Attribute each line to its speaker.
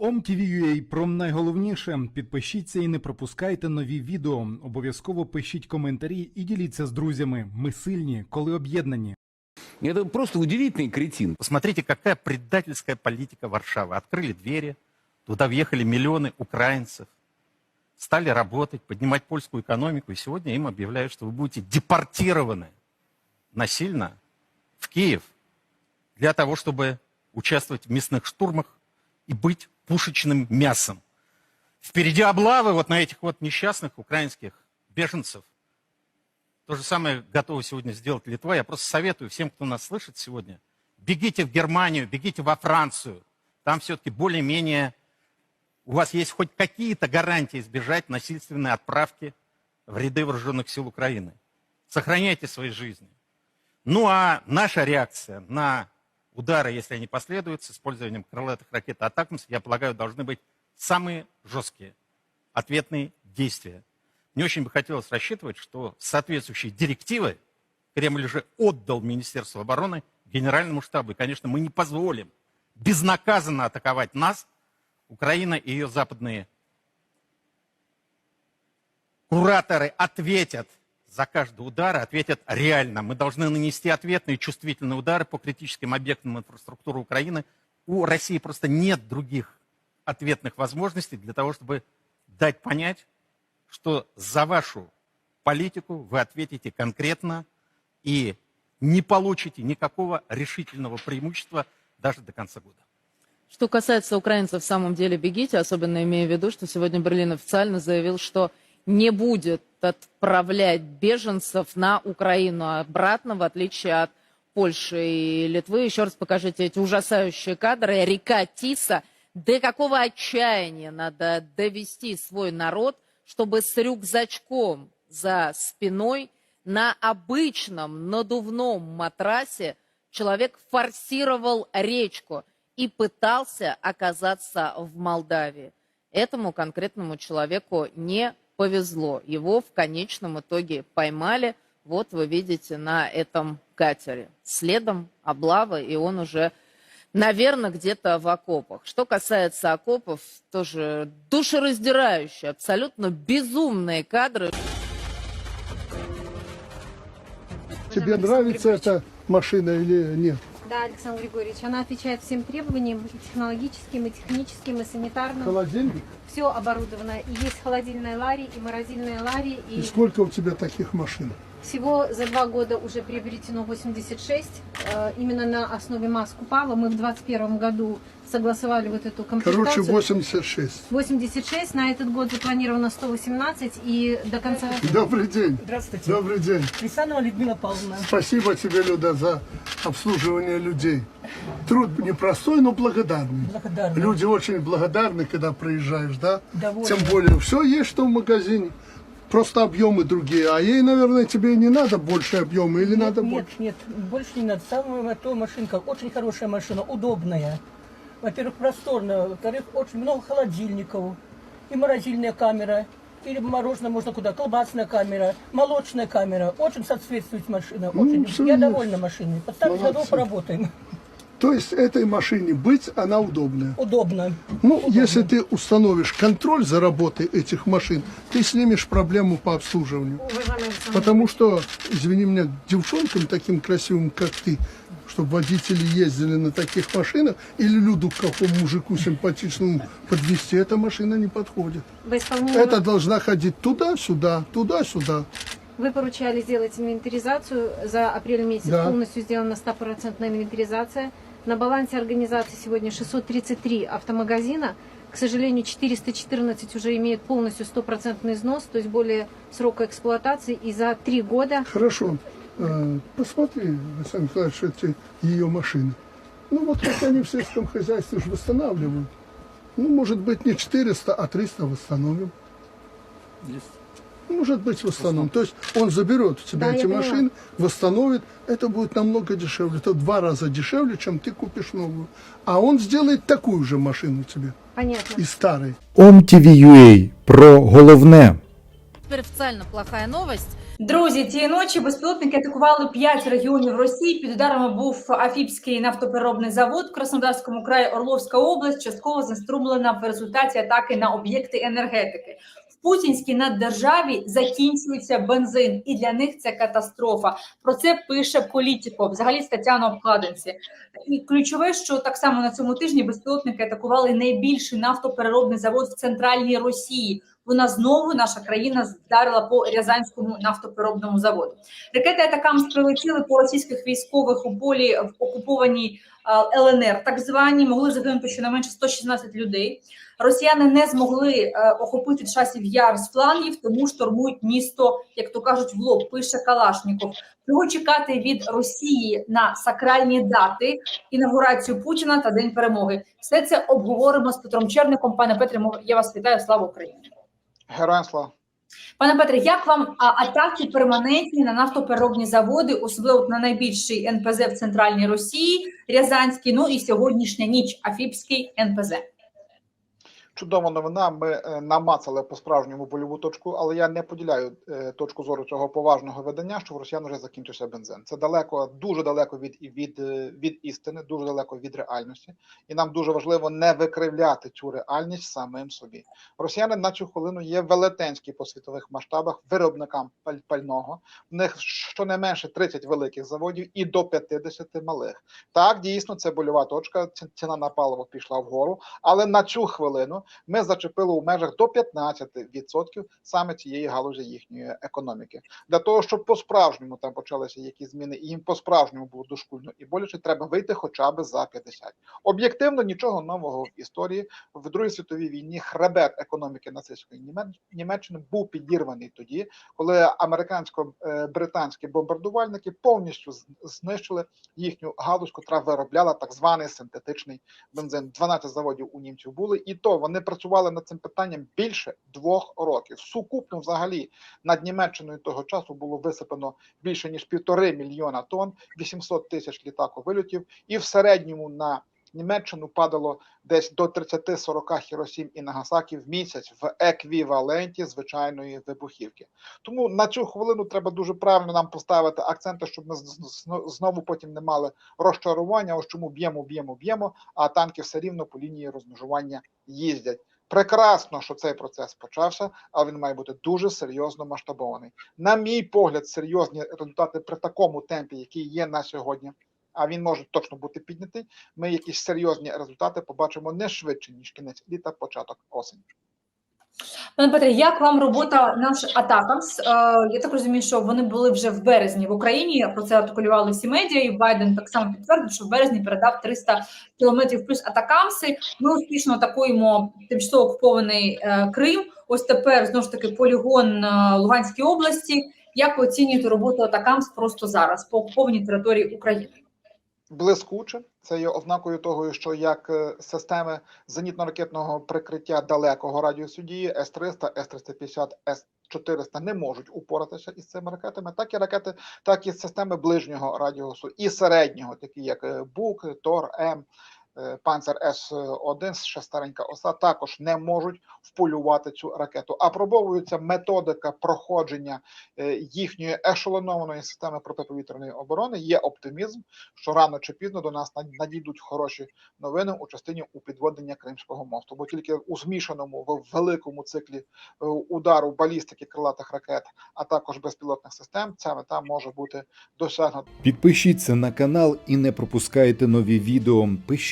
Speaker 1: OMTV.ua про найголовніше. Підпишіться і не пропускайте нові відео. Обов'язково пишіть коментарі і діліться з друзями. Ми сильні, коли об'єднані.
Speaker 2: Это просто удивительный кретин.
Speaker 3: Посмотрите, какая предательская политика Варшавы. Открыли двери, туда въехали миллионы украинцев, стали работать, поднимать польскую экономику, и сегодня им объявляют, что вы будете депортированы насильно в Киев для того, чтобы участвовать в мясных штурмах и быть пушечным мясом. Впереди облавы вот на этих вот несчастных украинских беженцев. То же самое готова сегодня сделать Литва. Я просто советую всем, кто нас слышит сегодня, бегите в Германию, бегите во Францию. Там все-таки более-менее у вас есть хоть какие-то гарантии избежать насильственной отправки в ряды вооруженных сил Украины. Сохраняйте свои жизни. Ну а наша реакция на удары, если они последуют, с использованием крылатых ракет и атакамс, я полагаю, должны быть самые жесткие ответные действия. Мне очень бы хотелось рассчитывать, что соответствующие директивы Кремль уже отдал Министерству обороны, Генеральному штабу. И, конечно, мы не позволим безнаказанно атаковать нас, Украина и ее западные кураторы ответят за каждый удар, ответят реально. Мы должны нанести ответные чувствительные удары по критическим объектам инфраструктуры Украины. У России просто нет других ответных возможностей для того, чтобы дать понять, что за вашу политику вы ответите конкретно и не получите никакого решительного преимущества даже до конца года.
Speaker 4: Что касается украинцев, в самом деле бегите, особенно имея в виду, что сегодня Берлин официально заявил, что не будет отправлять беженцев на Украину обратно, в отличие от Польши и Литвы. Еще раз покажите эти ужасающие кадры. Река Тиса. До какого отчаяния надо довести свой народ, чтобы с рюкзачком за спиной на обычном надувном матрасе человек форсировал речку и пытался оказаться в Молдавии. Этому конкретному человеку не повезло. Его в конечном итоге поймали. Вот вы видите на этом катере. Следом облава, и он уже, наверное, где-то в окопах. Что касается окопов, тоже душераздирающие, абсолютно безумные кадры.
Speaker 5: Тебе нравится эта машина или нет?
Speaker 6: Да, Александр Григорьевич, она отвечает всем требованиям и технологическим, и техническим, и санитарным.
Speaker 5: Холодильник?
Speaker 6: Все оборудовано. И есть холодильная ларри, и морозильная ларри.
Speaker 5: И
Speaker 6: И
Speaker 5: сколько у тебя таких машин?
Speaker 6: всего за два года уже приобретено 86. Э, Именно на основе масс Купала мы в 2021 году согласовали вот эту комплектацию.
Speaker 5: Короче, 86.
Speaker 6: 86, на этот год запланировано 118 и до конца...
Speaker 5: Добрый день.
Speaker 7: Здравствуйте.
Speaker 5: Добрый день.
Speaker 7: Рисанова Людмила Павловна.
Speaker 5: Спасибо тебе, Люда, за обслуживание людей. Труд непростой, но благодарный.
Speaker 7: Благодарна.
Speaker 5: Люди очень благодарны, когда приезжаешь, да?
Speaker 7: Довольны.
Speaker 5: Тем более, все есть, что в магазине. Просто объемы другие. А ей, наверное, тебе не надо больше объемы или надо
Speaker 7: нет,
Speaker 5: больше?
Speaker 7: нет, больше не надо. Самая то машинка, очень хорошая машина, удобная. Во-первых, просторная. Во-вторых, очень много холодильников. И морозильная камера. Или мороженое можно куда. Колбасная камера, молочная камера. Очень соответствует машина. Очень.
Speaker 5: всё
Speaker 7: Я
Speaker 5: есть.
Speaker 7: довольна машиной. Поставить
Speaker 5: Молодцы.
Speaker 7: годов поработаем.
Speaker 5: То есть этой машине быть, она удобная.
Speaker 7: Удобно.
Speaker 5: Ну, если ты установишь контроль за работой этих машин, ты снимешь проблему по обслуживанию.
Speaker 6: Уважаемый Александр
Speaker 5: Потому что, извини меня, девчонкам таким красивым, как ты, чтобы водители ездили на таких машинах, или люду к какому мужику симпатичному подвести, эта машина не подходит.
Speaker 6: Исполнение-
Speaker 5: Это должна ходить туда-сюда, туда-сюда.
Speaker 6: Вы поручали сделать инвентаризацию. За апрель месяц
Speaker 5: Да.
Speaker 6: полностью сделана 100% инвентаризация. На балансе организации сегодня 633 автомагазина. К сожалению, 414 уже имеют полностью стопроцентный износ, то есть более срока эксплуатации. И за три года
Speaker 5: Хорошо. Э, Посмотри, Александр Николаевич, эти ее машины. Ну вот как они в сельском хозяйстве же восстанавливают. Ну, может быть, не 400, а 300 восстановим. Может быть, восстановим. То есть он заберет у тебя
Speaker 6: Да,
Speaker 5: эти машины, восстановит. Это будет намного дешевле. Это в два раза дешевле, чем ты купишь новую. А он сделает такую же машину тебе
Speaker 6: понятно.
Speaker 5: из старой.
Speaker 1: OMTV.ua про головне.
Speaker 4: Теперь официально плохая новость.
Speaker 8: Друзі, цієї ночі безпілотники атакували п'ять регіонів Росії. Під ударами був Афіпський нафтопереробний завод в Краснодарському краї Орловська область, частково заструмлена в результаті атаки на об'єкти енергетики. Путінській наддержаві закінчується бензин, і для них це катастрофа. Про це пише політико. Взагалі стаття на обкладинці. І ключове, що так само на цьому тижні безпілотники атакували найбільший нафтопереробний завод в центральній Росії. Вона знову наша країна вдарила по Рязанському нафтопереробному заводу. Ракети атакам прилетіли по російських військових у полі в окупованій ЛНР, так звані могли загинути щонайменше 116 людей. Росіяни не змогли е, охопити часів яр з флангів, тому штурмують місто, як то кажуть, в лоб. Пише Калашніков. Чого чекати від Росії на сакральні дати, інаугурацію Путіна та День перемоги? Все це обговоримо з Петром Черником. Пане Петре, я вас вітаю. Слава Україні!
Speaker 9: Героям слава.
Speaker 8: Пане Петре, як вам атаки перманентні на нафтопереробні заводи, особливо на найбільший НПЗ в центральній Росії, Рязанський, ну і сьогоднішня ніч Афіпський НПЗ?
Speaker 9: Чудова новина. Ми е, намацали по справжньому больову точку, але я не поділяю е, точку зору цього поважного видання, що в росіян вже закінчився бензин. Це далеко, дуже далеко від від, е, від істини, дуже далеко від реальності, і нам дуже важливо не викривляти цю реальність самим собі. Росіяни на цю хвилину є велетенські по світових масштабах виробникам паль- пального. В них щонайменше 30 великих заводів і до 50 малих. Так, дійсно, це больова точка. Ціна на паливо пішла вгору, але на цю хвилину ми зачепили у межах до 15% саме цієї галузі їхньої економіки. Для того, щоб по-справжньому там почалися якісь зміни, і їм по-справжньому було дошкульно і боляче, треба вийти хоча б за 50. Об'єктивно нічого нового в історії в Другій світовій війні хребет економіки нацистської Німеччини був підірваний тоді, коли американсько-британські бомбардувальники повністю знищили їхню галузь, котра виробляла так званий синтетичний бензин. 12 заводів у німців були, і то вони працювали над цим питанням більше двох років. Сукупно, взагалі, над Німеччиною того часу було висипано більше ніж півтори мільйона тонн, 800 тисяч літаковильотів, і в середньому на Німеччину падало десь до 30-40 хіросім і Нагасакі в місяць в еквіваленті звичайної вибухівки. Тому на цю хвилину треба дуже правильно нам поставити акценти, щоб ми знову потім не мали розчарування. Ось чому б'ємо, б'ємо, б'ємо, а танки все рівно по лінії розмежування їздять. Прекрасно, що цей процес почався, але він має бути дуже серйозно масштабований. На мій погляд, серйозні результати при такому темпі, який є на сьогодні. А він може точно бути піднятий. Ми якісь серйозні результати побачимо не швидше ніж кінець літа, початок осені.
Speaker 8: Пане Петре, як вам робота наш Атакамс? Е, я так розумію, що вони були вже в березні в Україні. Про це артикулювали всі медіа, і Байден так само підтвердив, що в березні передав 300 кілометрів плюс Атакамси. Ми успішно атакуємо тимчасово окупований е, Крим. Ось тепер знову ж таки полігон е, Луганській області. Як ви оцінюєте роботу Атакамс просто зараз по окупованій території України?
Speaker 9: Блискуче. Це є ознакою того, що як е, системи зенітно-ракетного прикриття далекого радіусу дії С-300, С-350, С-400 не можуть упоратися із цими ракетами, так і ракети, так і системи ближнього радіусу і середнього, такі як е, БУК, Тор, М. е, Панцер С-1, ще старенька оса, також не можуть вполювати цю ракету. Апробовується методика проходження е, їхньої ешелонованої системи протиповітряної оборони. Є оптимізм, що рано чи пізно до нас над- надійдуть хороші новини у частині у підводення Кримського мосту. Бо тільки у змішаному в великому циклі е, удару балістики крилатих ракет, а також безпілотних систем, ця мета може бути досягнута.
Speaker 1: Підпишіться на канал і не пропускайте нові відео.